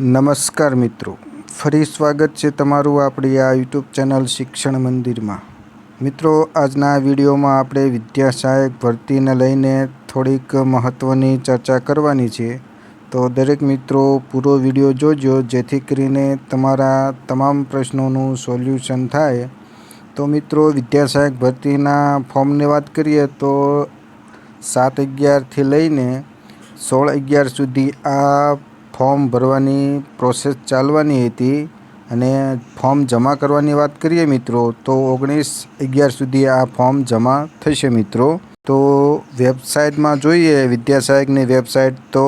નમસ્કાર મિત્રો. ફરી સ્વાગત છે તમારું આપણી આ યુટ્યુબ ચેનલ શિક્ષણ મંદિરમાં. મિત્રો, આજના વિડીયોમાં આપણે વિદ્યા સહાયક ભરતીને લઈને થોડીક મહત્ત્વની ચર્ચા કરવાની છે. તો દરેક મિત્રો, પૂરો વીડિયો જોજો, જેથી કરીને તમારા તમામ પ્રશ્નોનું સોલ્યુશન થાય. તો મિત્રો વિદ્યા સહાયક ભરતીના ફોર્મની વાત કરીએ તો સાત અગિયારથી લઈને સોળ અગિયાર સુધી આ ફોર્મ ભરવાની પ્રોસેસ ચાલવાની હતી અને ફોર્મ જમા કરવાની વાત કરીએ મિત્રો, તો ઓગણીસ અગિયાર સુધી આ ફોર્મ જમા થશે મિત્રો. તો વેબસાઇટમાં જોઈએ વિદ્યાસહાયકની વેબસાઇટ, તો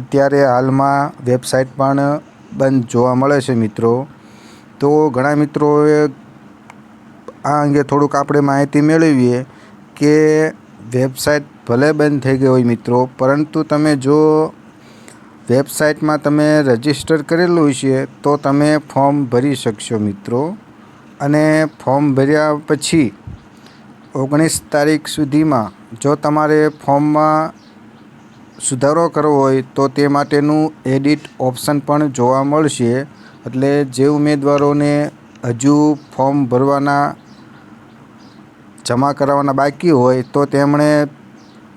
અત્યારે હાલમાં વેબસાઇટ પણ બંધ જોવા મળે છે મિત્રો. તો ઘણા મિત્રોએ આ અંગે થોડુંક આપણે માહિતી મેળવીએ કે વેબસાઇટ ભલે બંધ થઈ ગઈ હોય મિત્રો, પરંતુ તમે જો વેબસાઇટમાં તમે રજિસ્ટર કરેલું છે, તો તમે ફોર્મ ભરી શકશો મિત્રો. અને ફોર્મ ભર્યા પછી ઓગણીસ તારીખ સુધીમાં જો તમારે ફોર્મમાં સુધારો કરવો હોય, તો તે માટેનું એડિટ ઓપ્શન પણ જોવા મળશે. એટલે જે ઉમેદવારોને હજુ ફોર્મ ભરવાના, જમા કરાવવાના બાકી હોય, તો તેમણે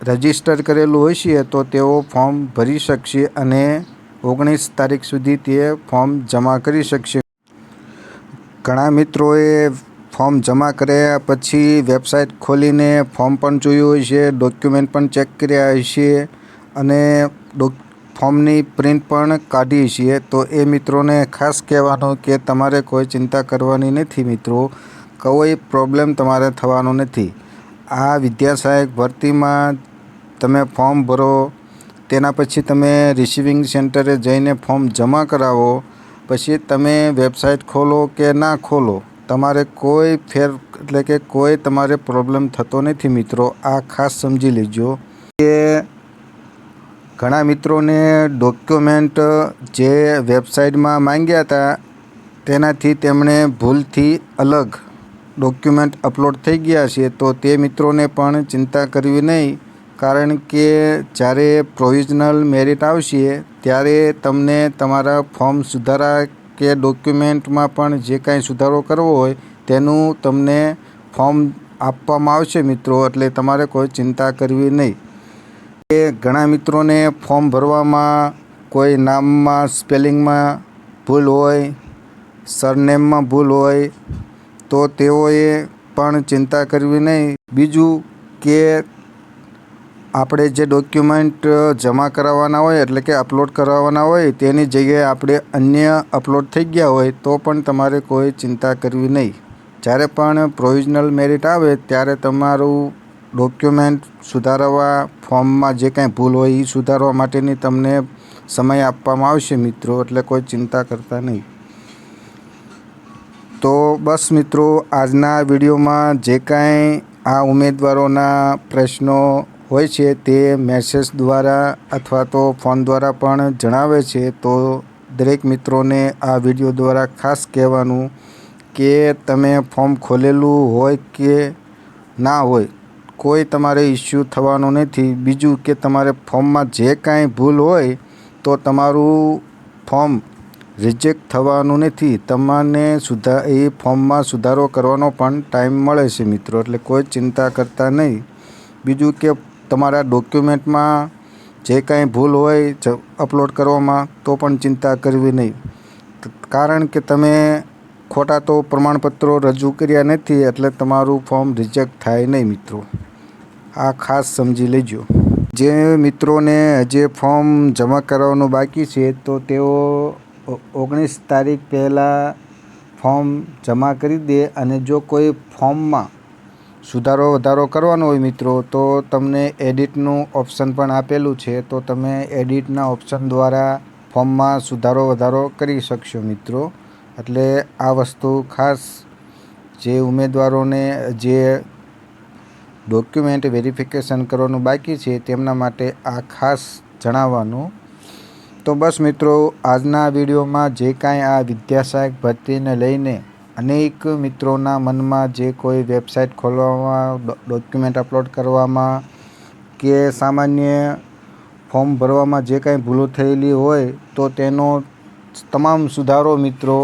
રજિસ્ટર કરેલું હશે તો તેઓ ફોર્મ ભરી શકશે અને ઓગણીસ તારીખ સુધી તે ફોર્મ જમા કરી શકશે. ઘણા મિત્રોએ ફોર્મ જમા કર્યા પછી વેબસાઇટ ખોલીને ફોર્મ પણ જોયું હશે ડોક્યુમેન્ટ પણ ચેક કર્યા હશે અને ડોક, ફોર્મની પ્રિન્ટ પણ કાઢી છે. તો એ મિત્રોને ખાસ કહેવાનું કે તમારે કોઈ ચિંતા કરવાની નથી મિત્રો, કોઈ પ્રોબ્લેમ તમારે થવાનો નથી. આ વિદ્યાસહાયક ભરતીમાં તમે ફોર્મ ભરો, તેના પછી તમે રિસીવિંગ સેન્ટરે જઈને ફોર્મ જમા કરાવો, પછી તમે વેબસાઇટ ખોલો કે ના ખોલો, તમારે કોઈ ફેર, એટલે કે કોઈ તમારે પ્રોબ્લેમ થતો નથી મિત્રો, આ ખાસ સમજી લેજો. કે ઘણા મિત્રોને ડોક્યુમેન્ટ જે વેબસાઇટમાં માંગ્યા હતા, તેનાથી તેમણે ભૂલથી અલગ ડોક્યુમેન્ટ અપલોડ થઈ ગયા છે, તો તે મિત્રોને પણ ચિંતા કરવી નહીં. કારણ કે જ્યારે પ્રોવિઝનલ મેરિટ આવશે, ત્યારે તમને તમારા ફોર્મ સુધારા કે ડોક્યુમેન્ટમાં પણ જે કાંઈ સુધારો કરવો હોય, તેનું તમને ફોર્મ આપવામાં આવશે મિત્રો, એટલે તમારે કોઈ ચિંતા કરવી નહીં. એ ઘણા મિત્રોને ફોર્મ ભરવામાં કોઈ નામમાં સ્પેલિંગમાં ભૂલ હોય સરનેમમાં ભૂલ હોય, તો તેઓએ પણ ચિંતા કરવી નહીં. બીજું કે આપણે જે ડોક્યુમેન્ટ જમા કરાવવાના હોય, એટલે કે અપલોડ કરાવવાના હોય, તેની જગ્યાએ આપણે અન્ય અપલોડ થઈ ગયા હોય, તો પણ તમારે કોઈ ચિંતા કરવી નહીં. જ્યારે પણ પ્રોવિઝનલ મેરિટ આવે, ત્યારે તમારું ડોક્યુમેન્ટ સુધારવા ફોર્મમાં જે કાંઈ ભૂલ હોય એ સુધારવા માટેની તમને સમય આપવામાં આવશે મિત્રો, એટલે કોઈ ચિંતા કરતા નહીં. તો બસ મિત્રો, આજના વિડીયોમાં જે કાંઈ આ ઉમેદવારોના પ્રશ્નો હોય છે તે મેસેજ દ્વારા અથવા તો ફોન દ્વારા પણ જણાવે છે, તો દરેક મિત્રોને આ વીડિયો દ્વારા ખાસ કહેવાનું કે તમે ફોર્મ ખોલેલું હોય કે ના હોય, કોઈ તમારે ઇસ્યુ થવાનો નથી. બીજું કે તમારે ફોર્મમાં જે કાંઈ ભૂલ હોય, તો તમારું ફોર્મ રિજેક્ટ થવાનું નથી. તમને સુધા, એ ફોર્મમાં સુધારો કરવાનો પણ ટાઈમ મળે છે, મિત્રો, એટલે કોઈ ચિંતા કરતા નહીં. બીજું કે તમારા ડોક્યુમેન્ટમાં જે કાંઈ ભૂલ હોય અપલોડ કરવામાં, તો પણ ચિંતા કરવી નહીં. કારણ કે તમે ખોટા તો પ્રમાણપત્રો રજૂ કર્યા નથી, એટલે તમારું ફોર્મ રિજેક્ટ થાય નહીં મિત્રો. આ ખાસ સમજી લેજો. જે મિત્રોને હજી ફોર્મ જમા કરાવવાનું બાકી છે, તો તેઓ ઓગણીસ તારીખ પહેલાં ફોર્મ જમા કરી દે અને જો કોઈ ફોર્મમાં સુધારો વધારો કરવાનો હોય મિત્રો, તો તમને એડિટનું ઓપ્શન પણ આપેલું છે, તો તમે એડિટના ઓપ્શન દ્વારા ફોર્મમાં સુધારો વધારો કરી શકશો મિત્રો. એટલે આ વસ્તુ ખાસ જે ઉમેદવારોને જે ડોક્યુમેન્ટ વેરિફિકેશન કરવાનું બાકી છે, તેમના માટે આ ખાસ જણાવવાનું. તો બસ મિત્રો, આજના વિડીયોમાં જે કાંઈ આ વિદ્યાસહાયક ભરતીને લઈને અનેક મિત્રોના મનમાં જે કોઈ વેબસાઇટ ખોલવામાં ડોક્યુમેન્ટ અપલોડ કરવામાં કે સામાન્ય ફોર્મ ભરવામાં જે કાંઈ ભૂલો થયેલી હોય, તો તેનો તમામ સુધારો મિત્રો,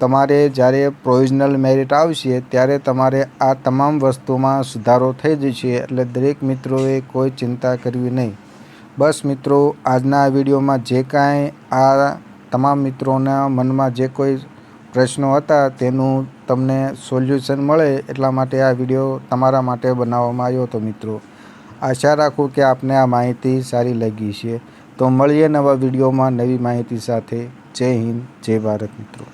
તમારે જ્યારે પ્રોવિઝનલ મેરિટ આવશે, ત્યારે તમારે આ તમામ વસ્તુમાં સુધારો થઈ જશે, એટલે દરેક મિત્રોએ કોઈ ચિંતા કરવી નહીં. બસ મિત્રો, આજના વિડીયોમાં જે કાંઈ આ તમામ મિત્રોના મનમાં જે કોઈ પ્રશ્નો હતા, તેનું તમને સોલ્યુશન મળે એટલા માટે આ વીડિયો તમારા માટે બનાવવામાં આવ્યો હતો મિત્રો. આશા રાખું કે આપને આ માહિતી સારી લાગી છે તો મળીએ નવા વિડીયોમાં નવી માહિતી સાથે. જય હિન્દ, જય ભારત મિત્રો.